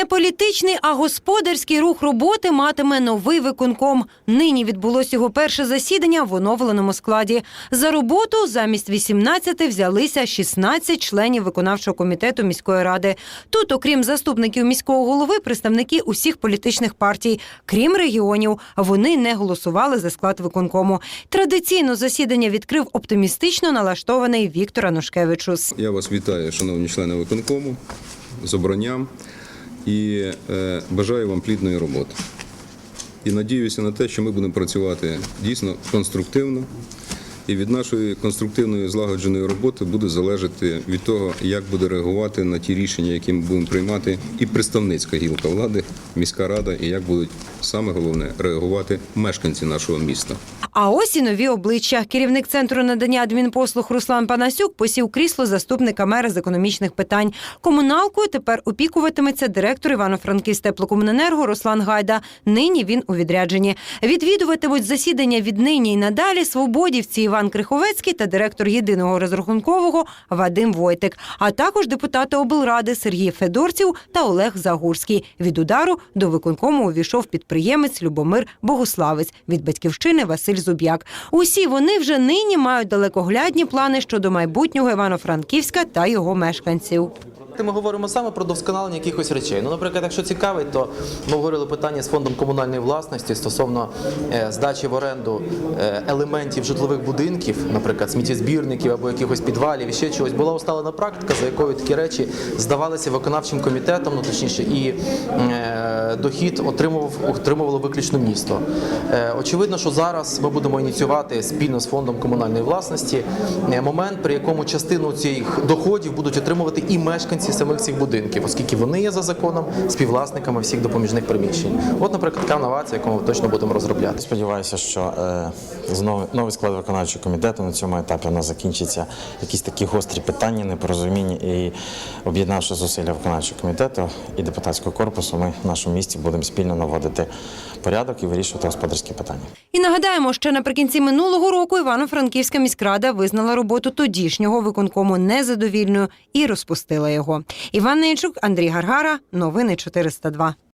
Не політичний, а господарський рух роботи матиме новий виконком. Нині відбулось його перше засідання в оновленому складі. За роботу замість 18 взялися 16 членів виконавчого комітету міської ради. Тут, окрім заступників міського голови, представники усіх політичних партій, крім регіонів, вони не голосували за склад виконкому. Традиційно засідання відкрив оптимістично налаштований Віктор Анушкевичус. Я вас вітаю, шановні члени виконкому, з обранням і е, бажаю вам плідної роботи. І надіюся на те, що ми будемо працювати дійсно конструктивно. І від нашої конструктивної злагодженої роботи буде залежати від того, як буде реагувати на ті рішення, які ми будемо приймати, і представницька гілка влади, міська рада, і як будуть саме головне реагувати мешканці нашого міста. А ось і нові обличчя. Керівник центру надання адмінпослуг Руслан Панасюк посів крісло заступника мера з економічних питань. Комуналкою тепер опікуватиметься директор Івано-Франківськ теплокомуненерго Руслан Гайда. Нині він у відрядженні. Відвідуватимуть засідання віднині і надалі свободівці Іван Криховецький та директор єдиного розрахункового Вадим Войтик, а також депутати облради Сергій Федорців та Олег Загурський. Від удару до виконкому увійшов підприємець Любомир Богуславець від батьківщини Василь Зуб'як. Усі вони вже нині мають далекоглядні плани щодо майбутнього Івано-Франківська та його мешканців. Ми говоримо саме про вдосконалення якихось речей. Ну, наприклад, якщо цікавить, то ми говорили питання з фондом комунальної власності стосовно е, здачі в оренду е, елементів житлових будинків, наприклад, сміттєзбірників або якихось підвалів і ще чогось. Була усталена практика, за якою такі речі здавалися виконавчим комітетом, ну точніше, і е, дохід отримував отримувало виключно місто. Е, очевидно, що зараз ми будемо ініціювати спільно з фондом комунальної власності е, момент, при якому частину цих доходів будуть отримувати і мешканці самих цих будинків, оскільки вони є за законом співвласниками всіх допоміжних приміщень. От, наприклад, така новація, яку ми точно будемо розробляти. Сподіваюся, що е, знову новий склад виконавчого комітету на цьому етапі у нас закінчиться якісь такі гострі питання, непорозуміння і об'єднавши зусилля виконавчого комітету і депутатського корпусу, ми в нашому місті будемо спільно наводити порядок і вирішувати господарські питання. І нагадаємо, що наприкінці минулого року Івано-Франківська міськрада визнала роботу тодішнього виконкому незадовільною і розпустила його. Іван Нейчук, Андрій Гаргара, новини 402.